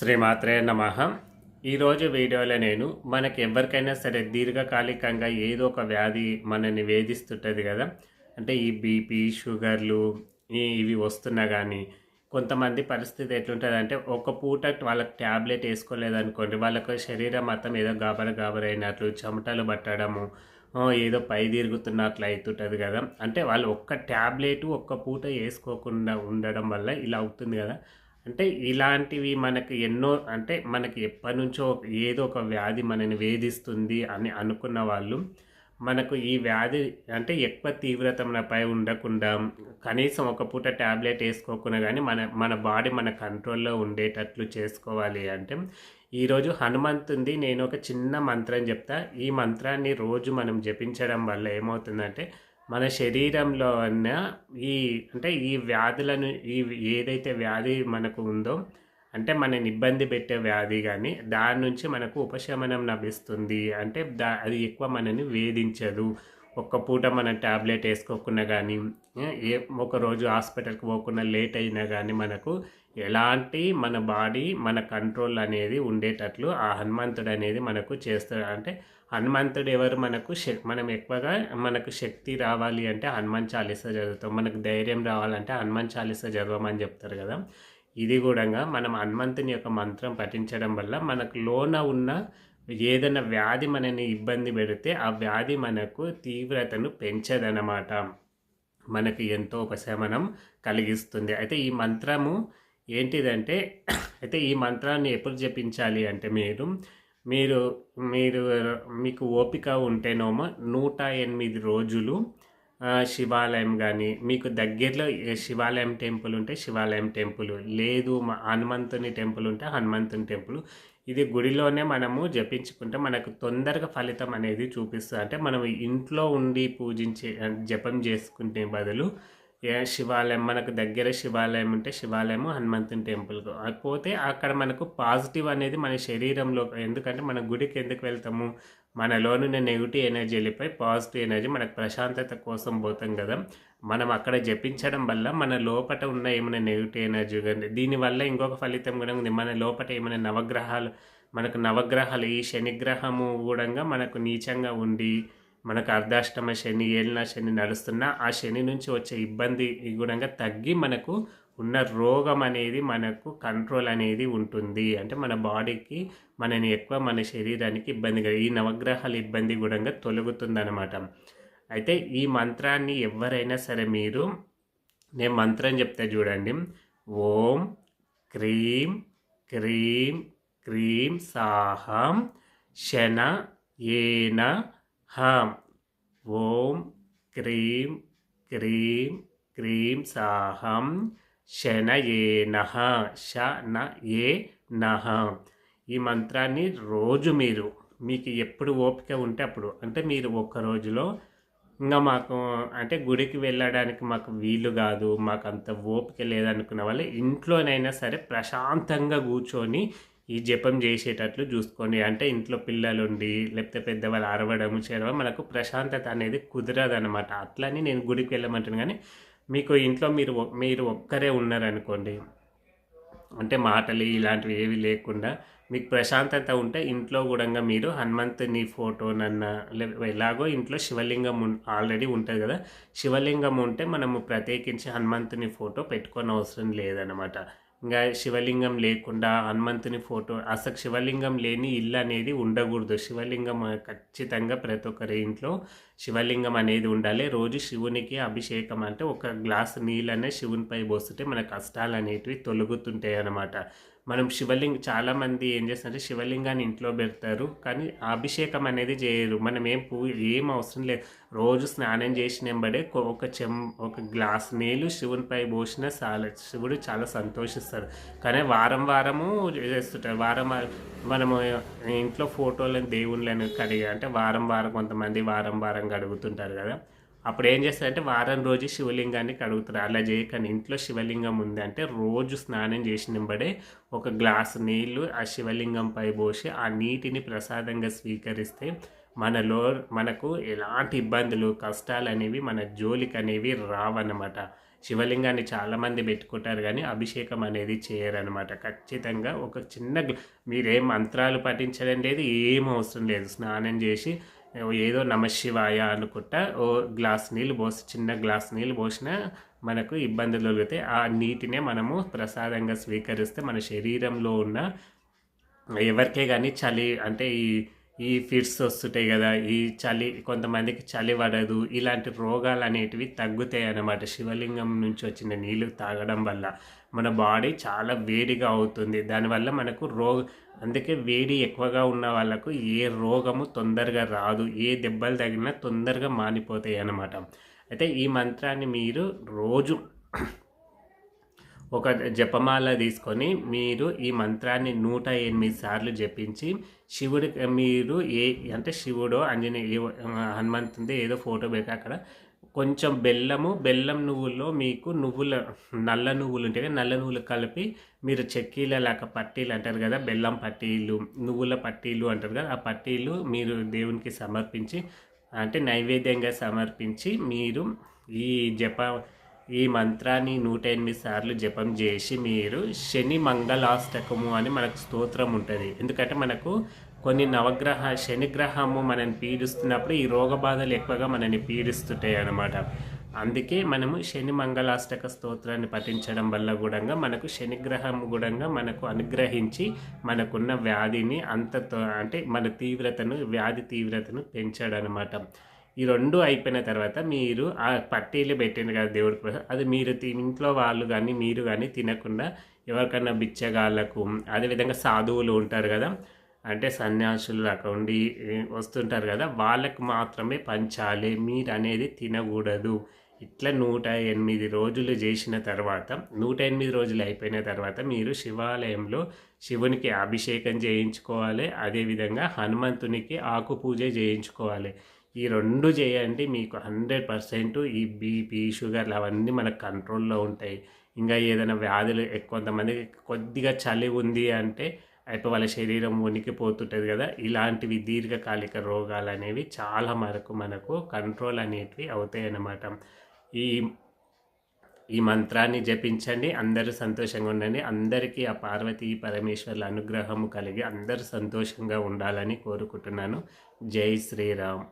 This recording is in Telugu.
శ్రీమాత్రే నమ. ఈరోజు వీడియోలో నేను మనకి ఎవరికైనా సరే దీర్ఘకాలికంగా ఏదో ఒక వ్యాధి మనని వేధిస్తుంటుంది కదా. అంటే ఈ బీపీ షుగర్లు ఇవి వస్తున్నా కానీ కొంతమంది పరిస్థితి ఎట్లుంటుంది అంటే ఒక పూట వాళ్ళకి ట్యాబ్లెట్ వేసుకోలేదనుకోండి వాళ్ళకు శరీరం మొత్తం ఏదో గాబర గాబరైనట్లు అయినట్లు చెమటలు పట్టడము ఏదో పై తిరుగుతున్నట్లు అవుతుంటుంది కదా. అంటే వాళ్ళు ఒక్క ట్యాబ్లెట్ ఒక్క పూట వేసుకోకుండా ఉండడం వల్ల ఇలా అవుతుంది కదా. అంటే ఇలాంటివి మనకి ఎన్నో అంటే మనకి ఎప్పటి నుంచో ఏదో ఒక వ్యాధి మనని వేధిస్తుంది అని అనుకున్న వాళ్ళు మనకు ఈ వ్యాధి అంటే ఎక్కువ తీవ్రత మనపై ఉండకుండా కనీసం ఒక పూట ట్యాబ్లెట్ వేసుకోకుండా కానీ మన మన బాడీ మన కంట్రోల్లో ఉండేటట్లు చేసుకోవాలి అంటే ఈరోజు హనుమంతుంది నేను ఒక చిన్న మంత్రం చెప్తా. ఈ మంత్రాన్ని రోజు మనం జపించడం వల్ల ఏమవుతుందంటే మన శరీరంలో అన్న ఈ అంటే ఈ వ్యాధులను ఈ ఏదైతే వ్యాధి మనకు ఉందో అంటే మనని ఇబ్బంది పెట్టే వ్యాధి కానీ దాని నుంచి మనకు ఉపశమనం లభిస్తుంది. అంటే దా అది ఎక్కువ మనని వేధించదు. ఒక్క పూట మనం ట్యాబ్లెట్ వేసుకోకుండా కానీ ఏ ఒక రోజు హాస్పిటల్కి పోకుండా లేట్ అయినా కానీ మనకు ఎలాంటి మన బాడీ మన కంట్రోల్ అనేది ఉండేటట్లు ఆ హనుమంతుడు అనేది మనకు చేస్తాడు. అంటే హనుమంతుడు ఎవరు మనకు మనం ఎక్కువగా మనకు శక్తి రావాలి అంటే హనుమాన్ చాలీస చదువుతాం. మనకు ధైర్యం రావాలంటే హనుమాన్ చాలీస చదవమని చెప్తారు కదా. ఇది కూడా మనం హనుమంతుని యొక్క మంత్రం పఠించడం వల్ల మనకు లోన ఉన్న ఏదైనా వ్యాధి మనని ఇబ్బంది పెడితే ఆ వ్యాధి మనకు తీవ్రతను పెంచదనమాట మనకు ఎంతో ఉపశమనం కలిగిస్తుంది. అయితే ఈ మంత్రము ఏంటిదంటే అయితే ఈ మంత్రాన్ని ఎప్పుడు జపించాలి అంటే మీరు మీరు మీరు మీకు ఓపిక ఉంటేనేమో నూట ఎనిమిది రోజులు శివాలయం కానీ మీకు దగ్గరలో శివాలయం టెంపుల్ ఉంటే శివాలయం టెంపుల్ లేదు హనుమంతుని టెంపుల్ ఉంటే హనుమంతుని టెంపుల్ ఇది గుడిలోనే మనము జపించుకుంటే మనకు తొందరగా ఫలితం అనేది చూపిస్తుంది. అంటే మనం ఇంట్లో ఉండి పూజించే జపం చేసుకునే బదులు ఏ శివాలయం మనకు దగ్గర శివాలయం ఉంటే శివాలయము హనుమంతుని టెంపుల్కు. పోతే అక్కడ మనకు పాజిటివ్ అనేది మన శరీరంలో ఎందుకంటే మన గుడికి ఎందుకు వెళ్తాము? మనలోనున్న నెగిటివ్ ఎనర్జీ వెళ్ళిపోయి పాజిటివ్ ఎనర్జీ మనకు ప్రశాంతత కోసం పోతాం కదా. మనం అక్కడ జపించడం వల్ల మన లోపట ఉన్న ఏమైనా నెగిటివ్ ఎనర్జీ కానీ దీనివల్ల ఇంకొక ఫలితం కూడా ఉంది. మన లోపట ఏమైనా నవగ్రహాలు మనకు నవగ్రహాలు ఈ శనిగ్రహము కూడా మనకు నీచంగా ఉండి మనకు అర్ధాష్టమ శని ఏలిన శని నడుస్తున్న ఆ శని నుంచి వచ్చే ఇబ్బంది గుణంగా తగ్గి మనకు ఉన్న రోగం అనేది మనకు కంట్రోల్ అనేది ఉంటుంది. అంటే మన బాడీకి మనని ఎక్కువ మన శరీరానికి ఇబ్బంది ఈ నవగ్రహాల ఇబ్బంది గుణంగా తొలగుతుందన్నమాట. అయితే ఈ మంత్రాన్ని ఎవరైనా సరే మీరు నేను మంత్రం చెప్తే చూడండి. ఓం క్రీం క్రీం క్రీం సాహం శన ఏన హం ఓం క్రీం క్రీం క్రీం సాహం శన ఏ నహ శ న ఏ నహ. ఈ మంత్రాన్ని రోజు మీరు మీకు ఎప్పుడు ఓపిక ఉంటే అప్పుడు అంటే మీరు ఒక్క రోజులో ఇంకా మాకు అంటే గుడికి వెళ్ళడానికి మాకు వీలు కాదు మాకు అంత ఓపిక లేదనుకున్న వాళ్ళు ఇంట్లోనైనా సరే ప్రశాంతంగా కూర్చొని ఈ జపం చేసేటట్లు చూసుకోండి. అంటే ఇంట్లో పిల్లలు ఉండి లేకపోతే పెద్దవాళ్ళు అరవడం చేయడం మనకు ప్రశాంతత అనేది కుదరదనమాట అట్లని నేను గుడికి వెళ్ళమంటాను కానీ మీకు ఇంట్లో మీరు ఒ- మీరు ఒక్కరే ఉన్నారనుకోండి అంటే మాటలు ఇలాంటివి ఏవి లేకుండా మీకు ప్రశాంతత ఉంటే ఇంట్లో కూడా మీరు హనుమంతుని ఫోటోనన్నా లే ఎలాగో ఇంట్లో శివలింగం ఆల్రెడీ ఉంటుంది కదా శివలింగం ఉంటే మనము ప్రత్యేకించి హనుమంతుని ఫోటో పెట్టుకోని అవసరం లేదనమాట ఇంకా శివలింగం లేకుండా హనుమంతుని ఫోటో అసలు శివలింగం లేని ఇల్లు అనేది ఉండకూడదు. శివలింగం ఖచ్చితంగా ప్రతి ఒక్కరి ఇంట్లో శివలింగం అనేది ఉండాలి. రోజు శివునికి అభిషేకం అంటే ఒక గ్లాస్ నీళ్ళనే శివునిపై పోస్తుంటే మన కష్టాలు అనేటివి తొలగుతుంటాయి అన్నమాట మనం శివలింగ చాలామంది ఏం చేస్తారంటే శివలింగాన్ని ఇంట్లో పెడతారు. కానీ అభిషేకం అనేది చేయరు. మనం ఏం పూ ఏం అవసరం లేదు. రోజు స్నానం చేసిన వెంబడే ఒక చెం ఒక గ్లాస్ నీళ్ళు శివునిపై పోసిన చాలా. శివుడు చాలా సంతోషిస్తారు కానీ వారం వారము చేస్తుంటారు. వారం వారం మనము ఇంట్లో ఫోటోలను దేవుళ్ళని కడిగి అంటే వారం వారం కొంతమంది వారం వారం కడుగుతుంటారు కదా. అప్పుడు ఏం చేస్తారంటే వారం రోజు శివలింగాన్ని కడుగుతారు. అలా చేయకని ఇంట్లో శివలింగం ఉంది అంటే రోజు స్నానం చేసినబడే ఒక గ్లాసు నీళ్ళు ఆ శివలింగంపై పోసి ఆ నీటిని ప్రసాదంగా స్వీకరిస్తే మనలో మనకు ఎలాంటి ఇబ్బందులు కష్టాలు అనేవి మన జోలికి అనేవి రావన్నమాట. శివలింగాన్ని చాలామంది పెట్టుకుంటారు కానీ అభిషేకం అనేది చేయరనమాట ఖచ్చితంగా ఒక చిన్న మీరేం మంత్రాలు పఠించడం లేదు ఏం అవసరం లేదు. స్నానం చేసి ఏదో నమశివాయ అనుకుంటా ఓ గ్లాస్ నీళ్ళు పోసి చిన్న గ్లాస్ నీళ్ళు పోసినా మనకు ఇబ్బందులు కలుగుతాయి ఆ నీటినే మనము ప్రసాదంగా స్వీకరిస్తే మన శరీరంలో ఉన్న ఎవరికే కానీ చలి అంటే ఈ ఈ ఫిట్స్ వస్తుంటాయి కదా ఈ చలి కొంతమందికి చలి పడదు ఇలాంటి రోగాలు అనేటివి తగ్గుతాయి అన్నమాట. శివలింగం నుంచి వచ్చిన నీళ్ళు తాగడం వల్ల. మన బాడీ చాలా వేడిగా అవుతుంది. దానివల్ల మనకు రోగ అందుకే వేడి ఎక్కువగా ఉన్న వాళ్ళకు ఏ రోగము తొందరగా రాదు. ఏ దెబ్బలు తగిలినా తొందరగా మానిపోతాయి అన్నమాట. అయితే ఈ మంత్రాన్ని మీరు రోజు ఒక జపమాల తీసుకొని మీరు ఈ మంత్రాన్ని నూట ఎనిమిది సార్లు జపించి శివుడి మీరు ఏ అంటే శివుడో ఆంజనేయ హనుమంతుంది ఏదో ఫోటో పెట్టి అక్కడ కొంచెం బెల్లము బెల్లం నువ్వుల్లో మీకు నువ్వుల నల్ల నువ్వులు ఉంటాయి కదా నల్ల నువ్వులు కలిపి మీరు చెక్కీల లేక పట్టీలు అంటారు కదా బెల్లం పట్టీలు నువ్వుల పట్టీలు అంటారు కదా ఆ పట్టీలు మీరు దేవునికి సమర్పించి అంటే నైవేద్యంగా సమర్పించి మీరు ఈ జప ఈ మంత్రాన్ని నూట ఎనిమిది సార్లు జపం చేసి మీరు శని మంగళాష్టకము అని మనకు స్తోత్రం ఉంటుంది. ఎందుకంటే మనకు కొన్ని నవగ్రహ శనిగ్రహము మనని పీడిస్తున్నప్పుడు ఈ రోగ బాధలు ఎక్కువగా మనని పీడిస్తుంటాయి అన్నమాట. అందుకే మనము శని మంగళాష్టక స్తోత్రాన్ని పఠించడం వల్ల కూడా మనకు శనిగ్రహం కూడా మనకు అనుగ్రహించి మనకున్న వ్యాధిని అంత అంటే మన తీవ్రతను వ్యాధి తీవ్రతను పెంచాడనమాట ఈ రెండు అయిపోయిన తర్వాత మీరు ఆ పట్టీలు పెట్టింది కదా దేవుడి కోసం అది మీరు తి- ఇంట్లో వాళ్ళు కానీ మీరు కానీ తినకుండా ఎవరికన్నా బిచ్చగాళ్ళకు అదేవిధంగా సాధువులు ఉంటారు కదా అంటే సన్యాసులు అక్కడ ఉండి వస్తుంటారు కదా వాళ్ళకు మాత్రమే పంచాలి మీరు అనేది తినకూడదు. ఇట్లా నూట ఎనిమిది రోజులు చేసిన తర్వాత నూట ఎనిమిది రోజులు అయిపోయిన తర్వాత మీరు శివాలయంలో శివునికి అభిషేకం చేయించుకోవాలి అదేవిధంగా హనుమంతునికి ఆకు పూజ చేయించుకోవాలి. ఈ రెండు చేయండి మీకు హండ్రెడ్ పర్సెంట్ ఈ బీపీ షుగర్లు అవన్నీ మనకు కంట్రోల్లో ఉంటాయి. ఇంకా ఏదైనా వ్యాధులు కొంతమందికి కొద్దిగా చలి ఉంది అంటే అయితే వాళ్ళ శరీరం వణికిపోతుంటుంది కదా ఇలాంటివి దీర్ఘకాలిక రోగాలు అనేవి చాలా వరకు మనకు కంట్రోల్ అనేటివి అవుతాయి అన్నమాట ఈ ఈ మంత్రాన్ని జపించండి అందరూ సంతోషంగా ఉండండి. అందరికీ ఆ పార్వతీ పరమేశ్వర్ల అనుగ్రహము కలిగి అందరూ సంతోషంగా ఉండాలని కోరుకుంటున్నాను. జై శ్రీరామ్.